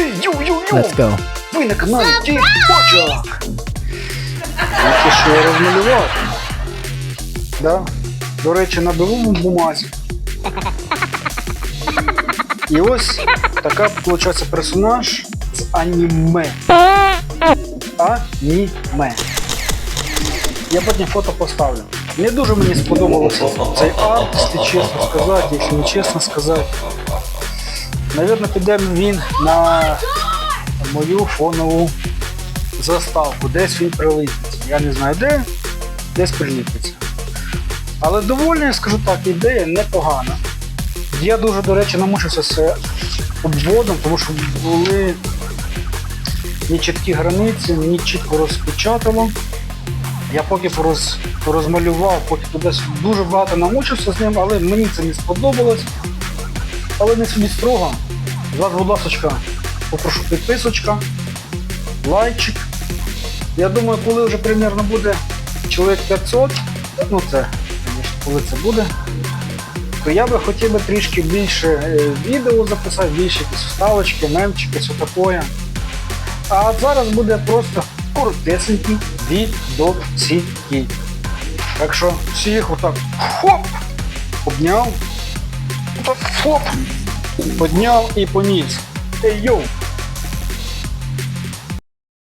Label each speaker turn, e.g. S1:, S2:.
S1: Ей, йоу-йоу-йоу!
S2: Let's go.
S1: Ви на каналі Тік-Почок! Тільки що я розмалював. Да? До речі, на білому бумазі. І ось така, виходить, персонаж з аніме. Аніме. Я потім фото поставлю. Не дуже мені сподобався цей арт, якщо чесно сказати, якщо не чесно сказати. Навірно, піде він на мою фонову заставку. Десь він приліпиться. Я не знаю де, десь приліпиться. Але доволі, я скажу так, ідея непогана. Я дуже, до речі, намучився з обводом, тому що були нечіткі границі, мені чітко розпечатало. Я поки пороз, порозмалював, поки туди дуже багато намучився з ним, але мені це не сподобалось. Але не собі строго. З вас, будь ласка, попрошу підписочка, лайчик. Я думаю, коли вже примерно буде чоловік 500, ну це, коли це буде, то я би хотів би трішки більше е, відео записати, більше якісь вставочки, мемчики, все таке. А зараз буде просто коротесенький відосикий. Так що всіх отак хоп, обняв, хоп, і поніс. Ей йоу!